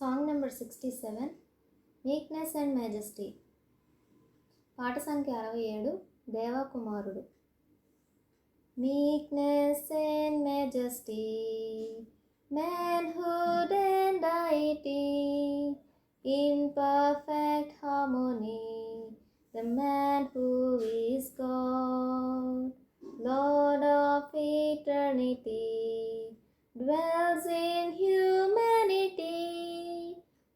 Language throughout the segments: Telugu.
Song number sixty seven meekness and majesty పాట సంఖ్య అరవై ఏడు దేవకుమారుడు meekness and majesty manhood and deity in perfect harmony the man who is God lord of eternity dwells in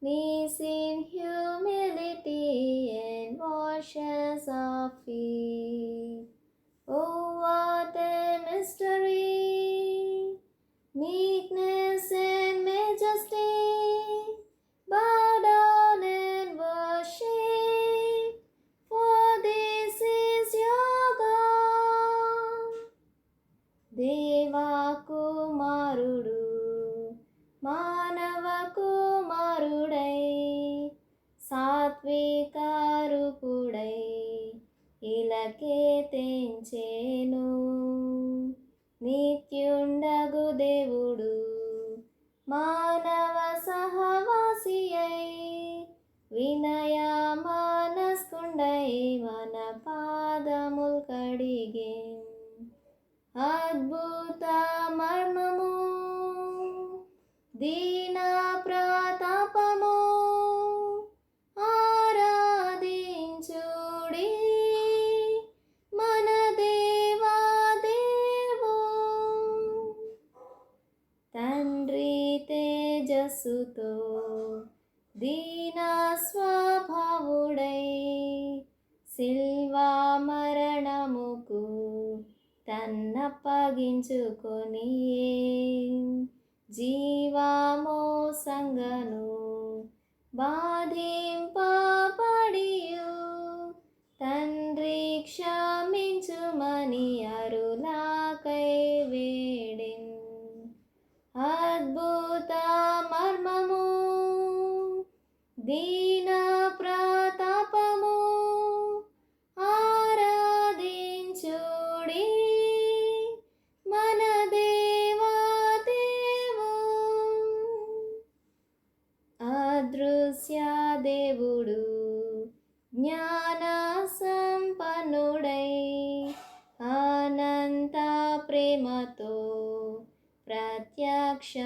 knees in humility and washes our feet. Oh, what a mystery! Meekness and majesty, bow down and worship, for this is your God. Deva Kumarudu, స్వీకారుకుడై ఇలకే తెంచేను. నిత్యుండగు దేవుడు మానవ సహవాసి వినయ మానస్కుండై మన పాదముల్ కడిగే. అద్భుత మర్మము దీ మనస్సుతో దీన స్వభావుడై సిల్వా మరణముకు తన్నప్పగించుకొని జీవామో సంగను బాధి దీన ప్రతాపము ఆరాధించుడి. మన దేవాదేవు అదృశ్య దేవుడు జ్ఞాన సంపన్నుడై అనంత ప్రేమతో ప్రత్యక్షమాయే.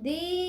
అద్భుత మర్మము దీ